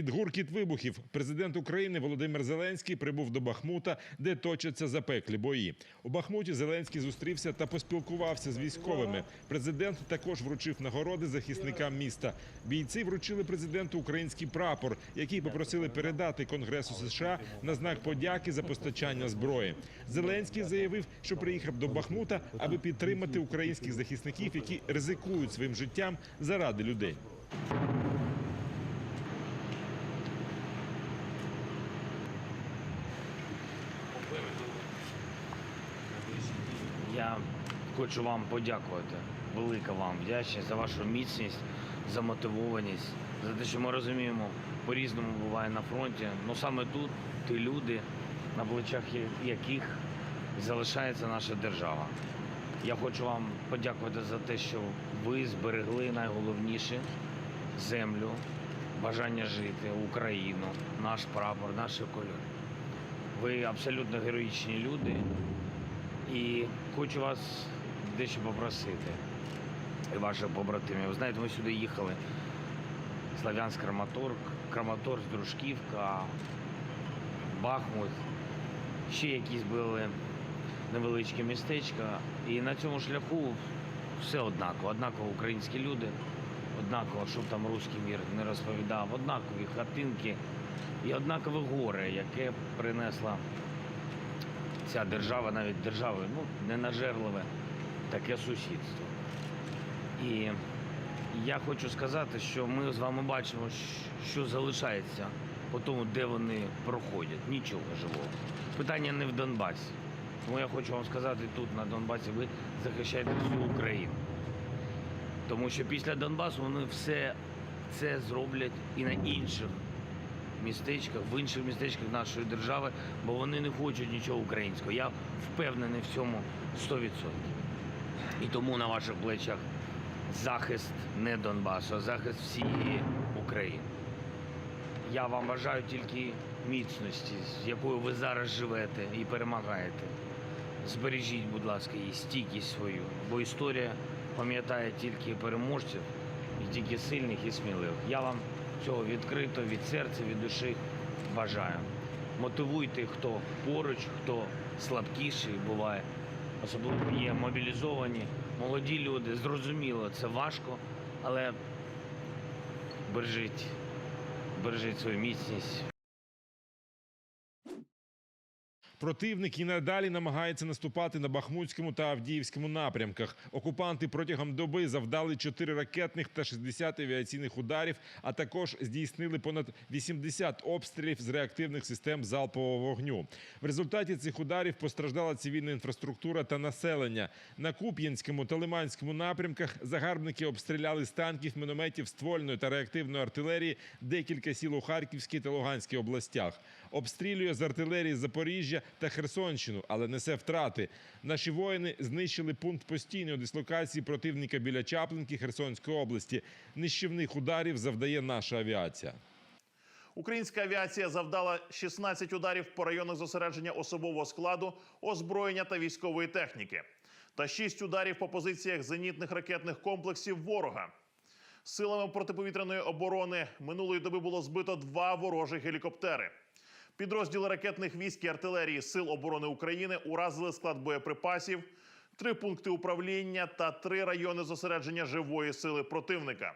Під гуркіт вибухів президент України Володимир Зеленський прибув до Бахмута, де точаться запеклі бої. У Бахмуті Зеленський зустрівся та поспілкувався з військовими. Президент також вручив нагороди захисникам міста. Бійці вручили президенту український прапор, який попросили передати Конгресу США на знак подяки за постачання зброї. Зеленський заявив, що приїхав до Бахмута, аби підтримати українських захисників, які ризикують своїм життям заради людей. Я хочу вам подякувати. Велика вам вдячність за вашу міцність, за мотивованість, за те, що ми розуміємо, по-різному буває на фронті. Ну саме тут ті люди, на плечах яких залишається наша держава. Я хочу вам подякувати за те, що ви зберегли найголовніше землю, бажання жити, Україну, наш прапор, наші кольори. Ви абсолютно героїчні люди. І хочу вас дещо попросити і ваших побратимів. Ви знаєте, ми сюди їхали. Слав'янськ Краматорськ, Краматорськ, Дружківка, Бахмут. Ще якісь були невеличкі містечка. І на цьому шляху все однаково. Однаково українські люди, однаково, щоб там руський мір не розповідав, однакові хатинки і однакове горе, яке принесла ця держава, навіть держави, ну, ненажерливе таке сусідство. І я хочу сказати, що ми з вами бачимо, що залишається по тому, де вони проходять. Нічого живого. Питання не в Донбасі. Тому я хочу вам сказати, тут на Донбасі ви захищаєте всю Україну. Тому що після Донбасу вони все це зроблять і на інших містечках, в інших містечках нашої держави, бо вони не хочуть нічого українського. Я впевнений в цьому 100%. І тому на ваших плечах захист не Донбасу, а захист всієї України. Я вам бажаю тільки міцності, з якою ви зараз живете і перемагаєте. Збережіть, будь ласка, її стійкість свою, бо історія пам'ятає тільки переможців і тільки сильних і сміливих. Я вам цього відкрито від серця, від душі бажаю. Мотивуйте, хто поруч, хто слабкіший буває. Особливо є мобілізовані, молоді люди. Зрозуміло, це важко, але бережіть, бережіть свою міцність. Противник і надалі намагається наступати на Бахмутському та Авдіївському напрямках. Окупанти протягом доби завдали 4 ракетних та 60 авіаційних ударів, а також здійснили понад 80 обстрілів з реактивних систем залпового вогню. В результаті цих ударів постраждала цивільна інфраструктура та населення. На Куп'янському та Лиманському напрямках загарбники обстріляли з танків, мінометів, ствольної та реактивної артилерії декілька сіл у Харківській та Луганській областях. Обстрілює з артилерії Запоріжжя та Херсонщину, але несе втрати. Наші воїни знищили пункт постійної дислокації противника біля Чаплинки Херсонської області. Нищівних ударів завдає наша авіація. Українська авіація завдала 16 ударів по районах зосередження особового складу, озброєння та військової техніки, та 6 ударів по позиціях зенітних ракетних комплексів ворога. Силами протиповітряної оборони минулої доби було збито два ворожі гелікоптери. Підрозділи ракетних військ і артилерії Сил оборони України уразили склад боєприпасів, три пункти управління та три райони зосередження живої сили противника.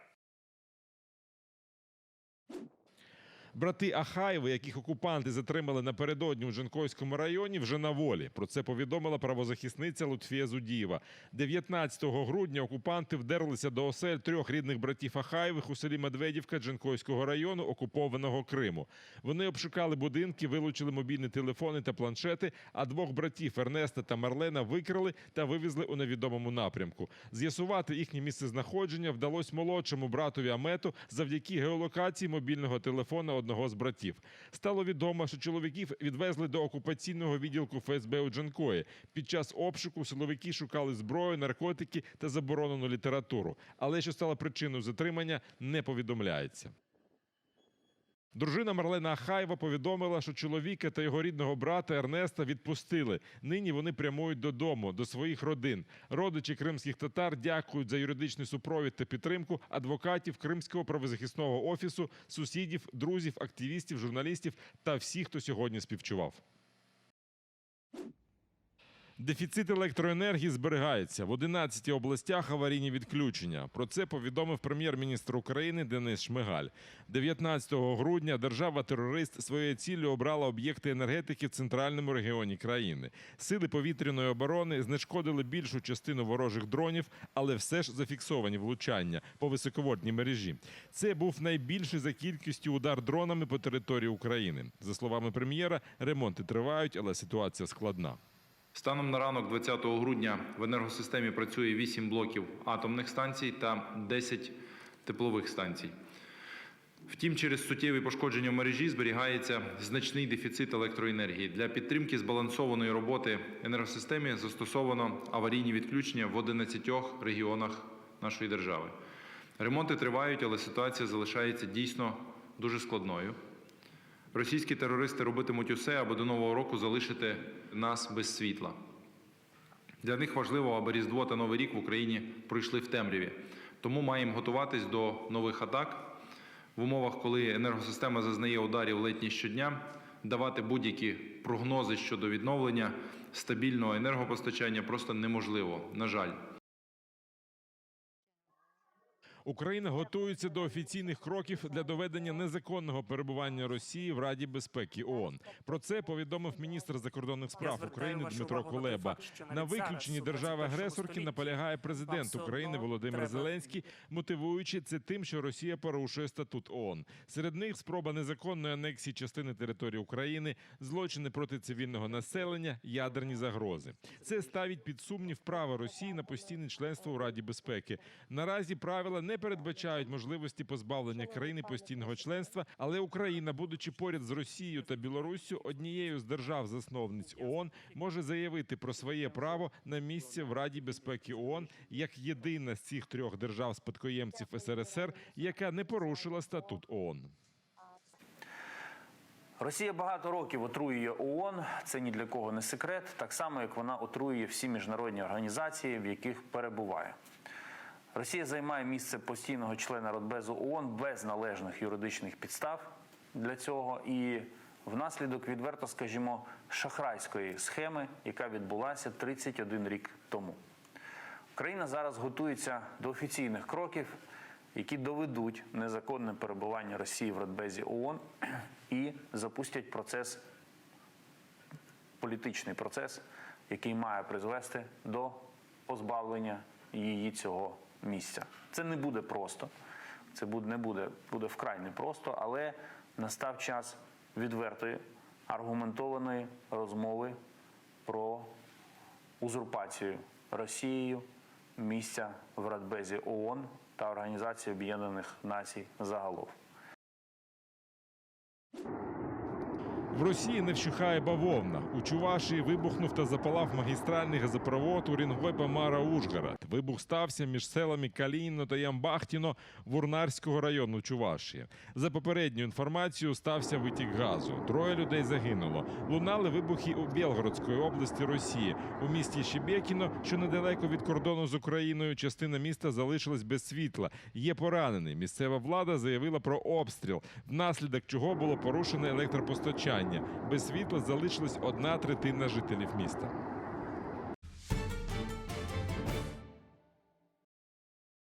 Брати Ахаєви, яких окупанти затримали напередодні у Жанкойському районі, вже на волі. Про це повідомила правозахисниця Лутфія Зудієва. 19 грудня окупанти вдерлися до осель трьох рідних братів Ахаєвих у селі Медведівка Джанкойського району окупованого Криму. Вони обшукали будинки, вилучили мобільні телефони та планшети. А двох братів Ернеста та Марлена викрали та вивезли у невідомому напрямку. З'ясувати їхнє місцезнаходження вдалося молодшому братові Амету завдяки геолокації мобільного телефона одного з братів. Стало відомо, що чоловіків відвезли до окупаційного відділку ФСБ у Джанкої. Під час обшуку силовики шукали зброю, наркотики та заборонену літературу. Але що стало причиною затримання, не повідомляється. Дружина Марлена Ахаєва повідомила, що чоловіка та його рідного брата Ернеста відпустили. Нині вони прямують додому, до своїх родин. Родичі кримських татар дякують за юридичний супровід та підтримку адвокатів Кримського правозахисного офісу, сусідів, друзів, активістів, журналістів та всіх, хто сьогодні співчував. Дефіцит електроенергії зберігається в 11 областях. Аварійні відключення. Про це повідомив прем'єр-міністр України Денис Шмигаль. 19 грудня держава-терорист своєю ціллю обрала об'єкти енергетики в центральному регіоні країни. Сили повітряної оборони знешкодили більшу частину ворожих дронів, але все ж зафіксовані влучання по високовольтній мережі. Це був найбільший за кількістю удар дронами по території України. За словами прем'єра, ремонти тривають, але ситуація складна. Станом на ранок 20 грудня в енергосистемі працює 8 блоків атомних станцій та 10 теплових станцій. Втім, через суттєві пошкодження в мережі зберігається значний дефіцит електроенергії. Для підтримки збалансованої роботи енергосистеми застосовано аварійні відключення в 11 регіонах нашої держави. Ремонти тривають, але ситуація залишається дійсно дуже складною. Російські терористи робитимуть усе, аби до нового року залишити нас без світла. Для них важливо, аби Різдво та Новий рік в Україні пройшли в темряві. Тому маємо готуватись до нових атак в умовах, коли енергосистема зазнає ударів ледь не щодня, давати будь-які прогнози щодо відновлення стабільного енергопостачання просто неможливо. На жаль. Україна готується до офіційних кроків для доведення незаконного перебування Росії в Раді безпеки ООН. Про це повідомив міністр закордонних справ України Дмитро Кулеба. На виключенні держави-агресорки наполягає президент України Володимир Зеленський, мотивуючи це тим, що Росія порушує статут ООН. Серед них спроба незаконної анексії частини території України, злочини проти цивільного населення, ядерні загрози. Це ставить під сумнів право Росії на постійне членство у Раді безпеки. Наразі правила не передбачають можливості позбавлення країни постійного членства, але Україна, будучи поряд з Росією та Білоруссю, однією з держав-засновниць ООН, може заявити про своє право на місце в Раді безпеки ООН як єдина з цих трьох держав-спадкоємців СРСР, яка не порушила статут ООН. Росія багато років отруює ООН. Це ні для кого не секрет, так само як вона отруює всі міжнародні організації, в яких перебуває. Росія займає місце постійного члена Радбезу ООН без належних юридичних підстав для цього і внаслідок відверто, скажімо, шахрайської схеми, яка відбулася 31 рік тому. Україна зараз готується до офіційних кроків, які доведуть незаконне перебування Росії в Радбезі ООН і запустять процес, політичний процес, який має призвести до позбавлення її цього місця. Це не буде просто, це буде, не буде, буде вкрай непросто, але настав час відвертої, аргументованої розмови про узурпацію Росією місця в Радбезі ООН та Організації Об'єднаних Націй загалом. В Росії не вщухає бавовна. У Чувашії вибухнув та запалав магістральний газопровод Урінгой Мара Ужгород. Вибух стався між селами Каліно та Ямбахтіно Вурнарського району Чувашії. За попередньою інформацією, стався витік газу. Троє людей загинуло. Лунали вибухи у Білгородської області Росії. У місті Щебекіно, що недалеко від кордону з Україною, частина міста залишилась без світла. Є поранений. Місцева влада заявила про обстріл, внаслідок чого було порушене електропостачання. Без світла залишилась одна третина жителів міста.